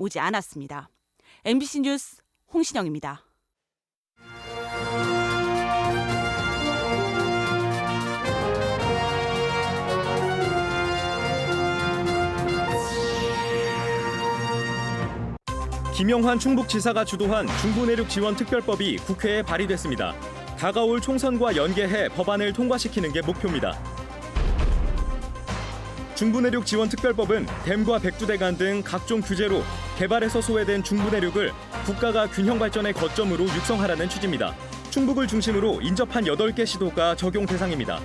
오지 않았습니다. MBC 뉴스 홍신영입니다. 김영환 충북지사가 주도한 중부내륙 지원 특별법이 국회에 발의됐습니다. 다가올 총선과 연계해 법안을 통과시키는 게 목표입니다. 중부내륙 지원 특별법은 댐과 백두대간 등 각종 규제로 개발에서 소외된 중부 내륙을 국가가 균형 발전의 거점으로 육성하라는 취지입니다. 충북을 중심으로 인접한 8개 시도가 적용 대상입니다.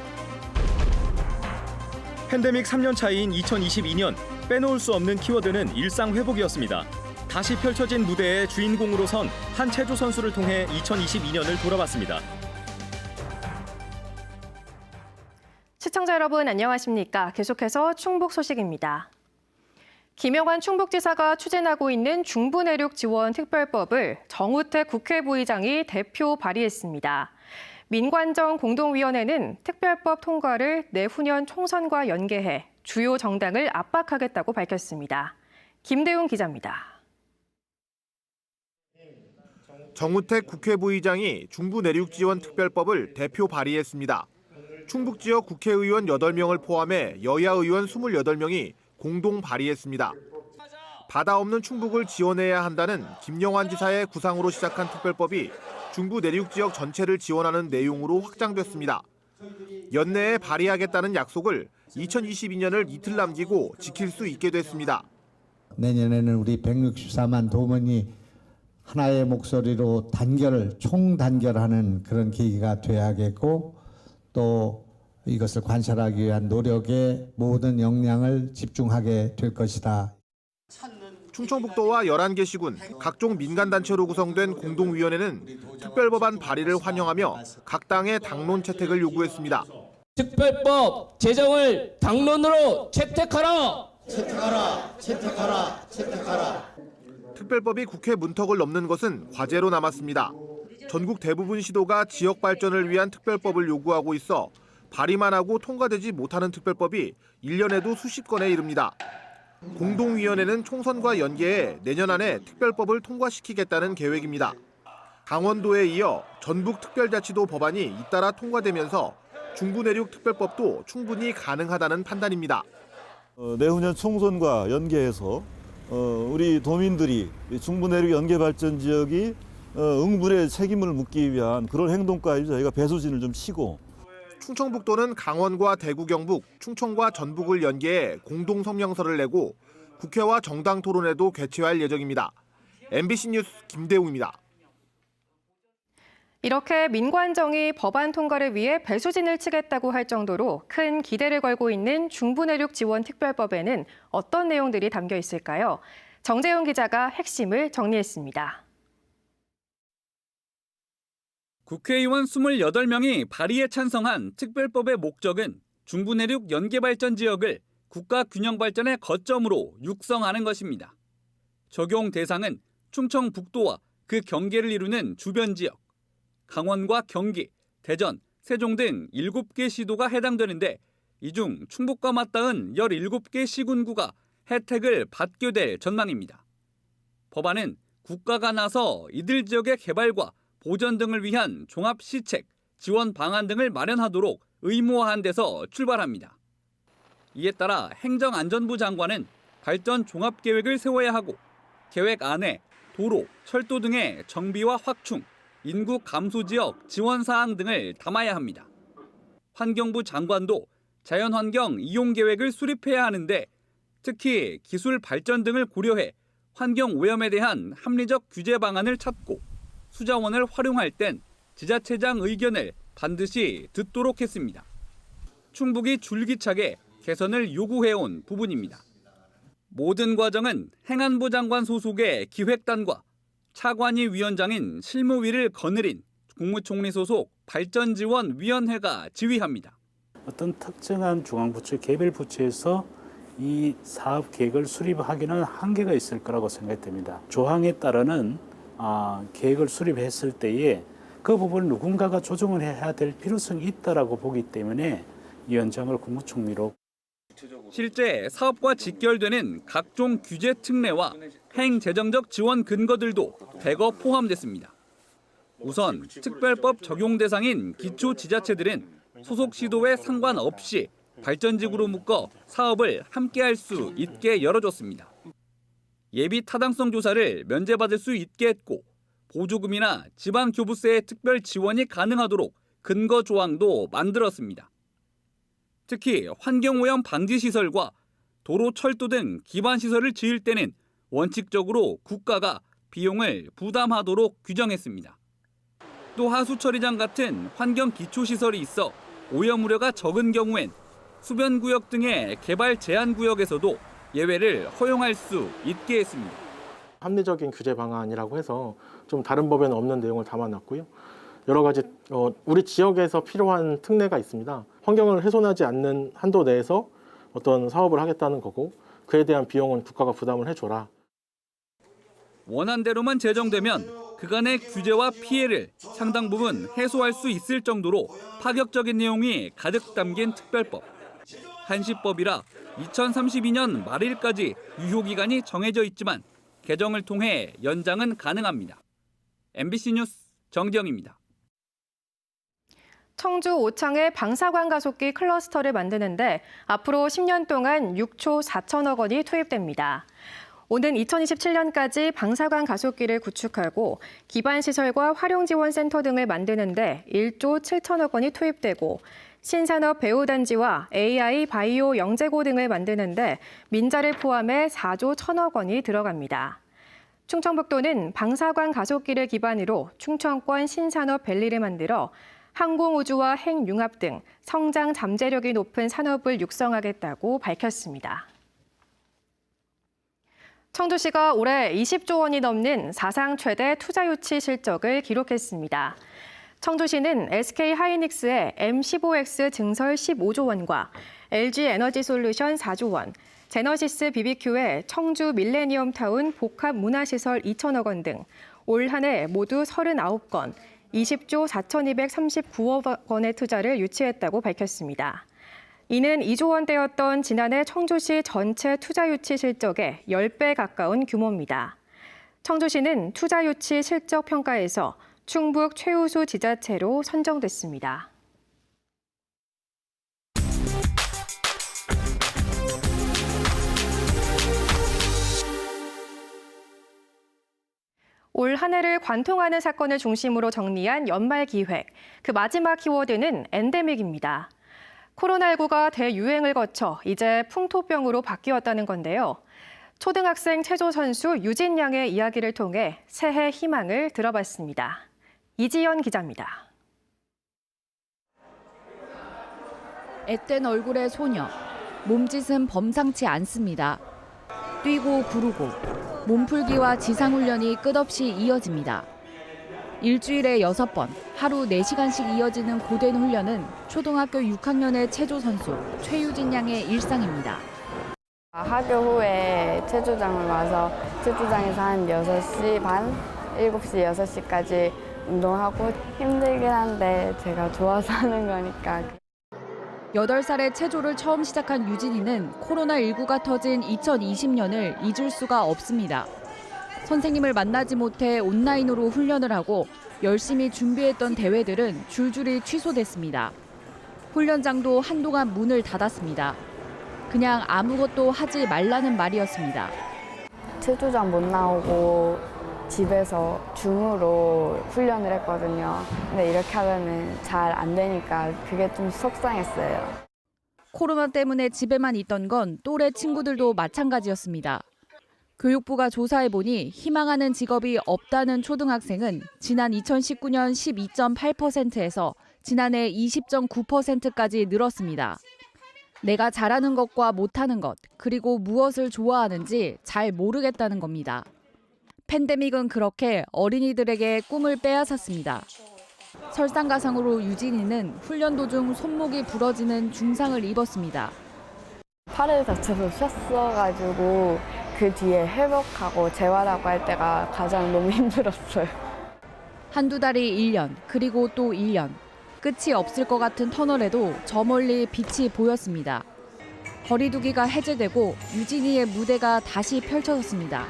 팬데믹 3년 차인 2022년 빼놓을 수 없는 키워드는 일상 회복이었습니다. 다시 펼쳐진 무대의 주인공으로 선 한 체조 선수를 통해 2022년을 돌아봤습니다. 시청자 여러분 안녕하십니까? 계속해서 충북 소식입니다. 김영환 충북지사가 추진하고 있는 중부내륙 지원 특별법을 정우택 국회 부의장이 대표 발의했습니다. 민관정 공동위원회는 특별법 통과를 내후년 총선과 연계해 주요 정당을 압박하겠다고 밝혔습니다. 김대웅 기자입니다. 정우택 국회 부의장이 중부내륙지원특별법을 대표 발의했습니다. 충북 지역 국회의원 8명을 포함해 여야 의원 28명이 공동 발의했습니다. 바다 없는 충북을 지원해야 한다는 김영환 지사의 구상으로 시작한 특별법이 중부 내륙 지역 전체를 지원하는 내용으로 확장됐습니다. 연내에 발의하겠다는 약속을 2022년을 이틀 남기고 지킬 수 있게 됐습니다. 내년에는 우리 164만 도민이 하나의 목소리로 단결을 총단결하는 그런 계기가 돼야겠고 또 이것을 관찰하기 위한 노력에 모든 역량을 집중하게 될 것이다. 충청북도와 11개 시군, 각종 민간단체로 구성된 공동위원회는 특별법안 발의를 환영하며 각 당의 당론 채택을 요구했습니다. 특별법 제정을 당론으로 채택하라. 특별법이 국회 문턱을 넘는 것은 과제로 남았습니다. 전국 대부분 시도가 지역 발전을 위한 특별법을 요구하고 있어 발의만 하고 통과되지 못하는 특별법이 1년에도 수십 건에 이릅니다. 공동위원회는 총선과 연계해 내년 안에 특별법을 통과시키겠다는 계획입니다. 강원도에 이어 전북 특별자치도 법안이 잇따라 통과되면서 중부 내륙 특별법도 충분히 가능하다는 판단입니다. 어, 내후년 총선과 연계해서 어, 우리 도민들이 이 중부 내륙 연계 발전 지역이 어, 응분의 책임을 묻기 위한 그런 행동까지 저희가 배수진을 좀 치고 충청북도는 강원과 대구 경북, 충청과 전북을 연계해 공동 성명서를 내고 국회와 정당 토론회도 개최할 예정입니다. MBC 뉴스 김대웅입니다. 이렇게 민관정이 법안 통과를 위해 배수진을 치겠다고 할 정도로 큰 기대를 걸고 있는 중부내륙 지원 특별법에는 어떤 내용들이 담겨 있을까요? 정재훈 기자가 핵심을 정리했습니다. 국회의원 28명이 발의에 찬성한 특별법의 목적은 중부 내륙 연계발전 지역을 국가 균형 발전의 거점으로 육성하는 것입니다. 적용 대상은 충청 북도와 그 경계를 이루는 주변 지역, 강원과 경기, 대전, 세종 등 7개 시도가 해당되는데 이 중 충북과 맞닿은 17개 시군구가 혜택을 받게 될 전망입니다. 법안은 국가가 나서 이들 지역의 개발과 보전 등을 위한 종합 시책, 지원 방안 등을 마련하도록 의무화한 데서 출발합니다. 이에 따라 행정안전부 장관은 발전 종합 계획을 세워야 하고 계획 안에 도로, 철도 등의 정비와 확충, 인구 감소 지역 지원 사항 등을 담아야 합니다. 환경부 장관도 자연환경 이용 계획을 수립해야 하는데 특히 기술 발전 등을 고려해 환경 오염에 대한 합리적 규제 방안을 찾고 수자원을 활용할 땐 지자체장 의견을 반드시 듣도록 했습니다. 충북이 줄기차게 개선을 요구해온 부분입니다. 모든 과정은 행안부 장관 소속의 기획단과 차관위 위원장인 실무위를 거느린 국무총리 소속 발전지원위원회가 지휘합니다. 어떤 특정한 중앙부처 개별 부처에서 이 사업 계획을 수립하기는 한계가 있을 거라고 생각됩니다. 조항에 따르는 아, 계획을 수립했을 때에 그 부분을 누군가가 조정을 해야 될 필요성이 있다라고 보기 때문에 위원장을 국무총리로 실제 사업과 직결되는 각종 규제 특례와 행재정적 지원 근거들도 대거 포함됐습니다. 우선 특별법 적용 대상인 기초 지자체들은 소속 시도에 상관없이 발전직으로 묶어 사업을 함께할 수 있게 열어줬습니다. 예비 타당성 조사를 면제받을 수 있게 했고 보조금이나 지방 교부세의 특별 지원이 가능하도록 근거 조항도 만들었습니다. 특히 환경오염 방지 시설과 도로, 철도 등 기반 시설을 지을 때는 원칙적으로 국가가 비용을 부담하도록 규정했습니다. 또 하수 처리장 같은 환경 기초 시설이 있어 오염 우려가 적은 경우엔 수변 구역 등의 개발 제한 구역에서도 예외를 허용할 수 있게 했습니다. 합리적인 규제 방안이라고 해서 좀 다른 법에는 없는 내용을 담아놨고요. 여러 가지 어, 우리 지역에서 필요한 특례가 있습니다. 환경을 훼손하지 않는 한도 내에서 어떤 사업을 하겠다는 거고 그에 대한 비용은 국가가 부담을 해줘라. 원안대로만 제정되면 그간의 규제와 피해를 상당 부분 해소할 수 있을 정도로 파격적인 내용이 가득 담긴 특별법. 한시법이라 2032년 말일까지 유효기간이 정해져 있지만 개정을 통해 연장은 가능합니다. MBC 뉴스 정기영입니다. 청주 오창의 방사관 가속기 클러스터를 만드는데 앞으로 10년 동안 6초 4천억 원이 투입됩니다. 오는 2027년까지 방사관 가속기를 구축하고 기반 시설과 활용 지원 센터 등을 만드는데 1조 7천억 원이 투입되고 신산업 배우단지와 AI 바이오 영재고 등을 만드는데 민자를 포함해 4조 1천억 원이 들어갑니다. 충청북도는 방사관 가속기를 기반으로 충청권 신산업 밸리를 만들어 항공우주와 핵융합 등 성장 잠재력이 높은 산업을 육성하겠다고 밝혔습니다. 청주시가 올해 20조 원이 넘는 사상 최대 투자 유치 실적을 기록했습니다. 청주시는 SK 하이닉스의 M15X 증설 15조 원과 LG 에너지 솔루션 4조 원, 제너시스 BBQ의 청주 밀레니엄 타운 복합 문화시설 2천억 원 등 올 한 해 모두 39건, 20조 4,239억 원의 투자를 유치했다고 밝혔습니다. 이는 2조 원대였던 지난해 청주시 전체 투자 유치 실적의 10배 가까운 규모입니다. 청주시는 투자 유치 실적 평가에서 충북 최우수 지자체로 선정됐습니다. 올 한 해를 관통하는 사건을 중심으로 정리한 연말 기획. 그 마지막 키워드는 엔데믹입니다. 코로나19가 대유행을 거쳐 이제 풍토병으로 바뀌었다는 건데요. 초등학생 체조 선수 유진 양의 이야기를 통해 새해 희망을 들어봤습니다. 이지연 기자입니다. 앳된 얼굴의 소녀. 몸짓은 범상치 않습니다. 뛰고 구르고 몸풀기와 지상훈련이 끝없이 이어집니다. 일주일에 6번, 하루 4시간씩 이어지는 고된 훈련은 초등학교 6학년의 체조 선수 최유진 양의 일상입니다. 학교 후에 체조장을 와서 체조장에서 한 6시 반, 7시, 6시까지 운동하고 힘들긴 한데 제가 좋아서 하는 거니까 8살에 체조를 처음 시작한 유진이는 코로나19가 터진 2020년을 잊을 수가 없습니다. 선생님을 만나지 못해 온라인으로 훈련을 하고 열심히 준비했던 대회들은 줄줄이 취소됐습니다. 훈련장도 한동안 문을 닫았습니다. 그냥 아무것도 하지 말라는 말이었습니다. 체조장 못 나오고 집에서 줌으로 훈련을 했거든요. 근데 이렇게 하면은 잘안 되니까 그게 좀 속상했어요. 코로나 때문에 집에만 있던 건 또래 친구들도 마찬가지였습니다. 교육부가 조사해 보니 희망하는 직업이 없다는 초등학생은 지난 2019년 12.8%에서 지난해 20.9%까지 늘었습니다. 내가 잘하는 것과 못하는 것, 그리고 무엇을 좋아하는지 잘 모르겠다는 겁니다. 팬데믹은 그렇게 어린이들에게 꿈을 빼앗았습니다. 설상가상으로 유진이는 훈련 도중 손목이 부러지는 중상을 입었습니다. 팔을 다쳐서 쉬었어가지고 그 뒤에 회복하고 재활하고 할 때가 가장 너무 힘들었어요. 한두 달이 1년, 그리고 또 1년. 끝이 없을 것 같은 터널에도 저 멀리 빛이 보였습니다. 거리두기가 해제되고 유진이의 무대가 다시 펼쳐졌습니다.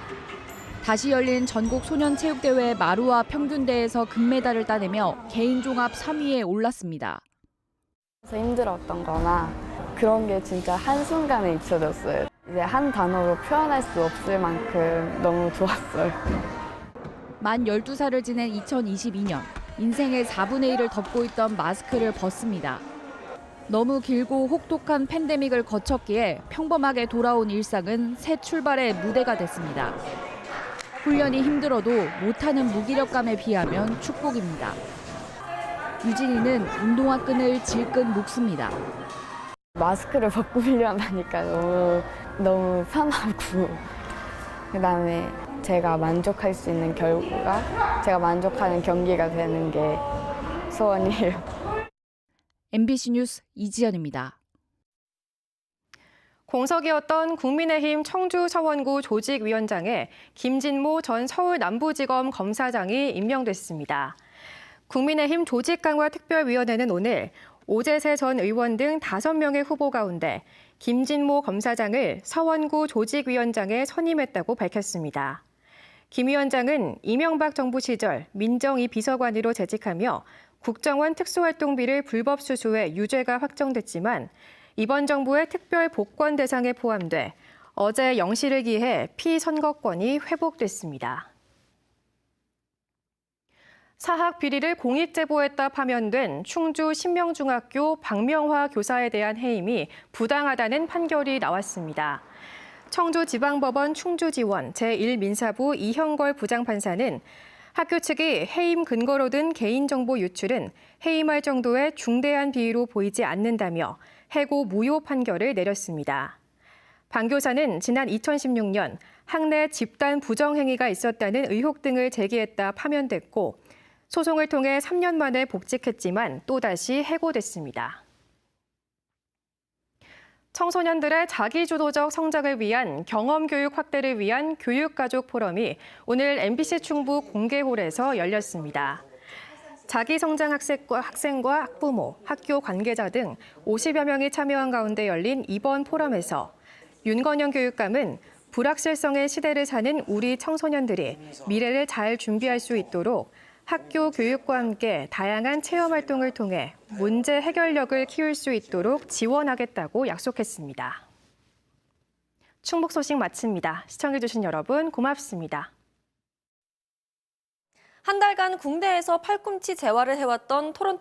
다시 열린 전국 소년체육대회 마루와 평균대에서 금메달을 따내며 개인 종합 3위에 올랐습니다. 힘들었던 거나 그런 게 진짜 한순간에 잊혀졌어요. 이제 한 단어로 표현할 수 없을 만큼 너무 좋았어요. 만 12살을 지낸 2022년 인생의 4분의 1을 덮고 있던 마스크를 벗습니다. 너무 길고 혹독한 팬데믹을 거쳤기에 평범하게 돌아온 일상은 새 출발의 무대가 됐습니다. 훈련이 힘들어도 못하는 무기력감에 비하면 축복입니다. 유진이는 운동화 끈을 질끈 묶습니다. 마스크를 벗고 훈련하니까 너무 너무 편하고 그다음에 제가 만족할 수 있는 결과, 제가 만족하는 경기가 되는 게 소원이에요. MBC 뉴스 이지연입니다. 공석이었던 국민의힘 청주 서원구 조직위원장에 김진모 전 서울 남부지검 검사장이 임명됐습니다. 국민의힘 조직 강화 특별위원회는 오늘 오재세 전 의원 등 5명의 후보 가운데 김진모 검사장을 서원구 조직위원장에 선임했다고 밝혔습니다. 김 위원장은 이명박 정부 시절 민정위 비서관으로 재직하며 국정원 특수활동비를 불법 수수해 유죄가 확정됐지만 이번 정부의 특별 복권 대상에 포함돼 어제 영시를 기해 피선거권이 회복됐습니다. 사학 비리를 공익 제보했다 파면된 충주 신명중학교 박명화 교사에 대한 해임이 부당하다는 판결이 나왔습니다. 청주지방법원 충주지원 제1민사부 이형걸 부장판사는 학교 측이 해임 근거로 든 개인정보 유출은 해임할 정도의 중대한 비위로 보이지 않는다며 해고 무효 판결을 내렸습니다. 방 교사는 지난 2016년 학내 집단 부정행위가 있었다는 의혹 등을 제기했다 파면됐고 소송을 통해 3년 만에 복직했지만 또다시 해고됐습니다. 청소년들의 자기주도적 성장을 위한 경험교육 확대를 위한 교육가족 포럼이 오늘 MBC 충북 공개홀에서 열렸습니다. 자기 성장 학생과, 학생과 학부모, 학교 관계자 등 50여 명이 참여한 가운데 열린 이번 포럼에서 윤건영 교육감은 불확실성의 시대를 사는 우리 청소년들이 미래를 잘 준비할 수 있도록 학교 교육과 함께 다양한 체험 활동을 통해 문제 해결력을 키울 수 있도록 지원하겠다고 약속했습니다. 충북 소식 마칩니다. 시청해주신 여러분 고맙습니다. 한 달간 국내에서 팔꿈치 재활을 해왔던 토론토의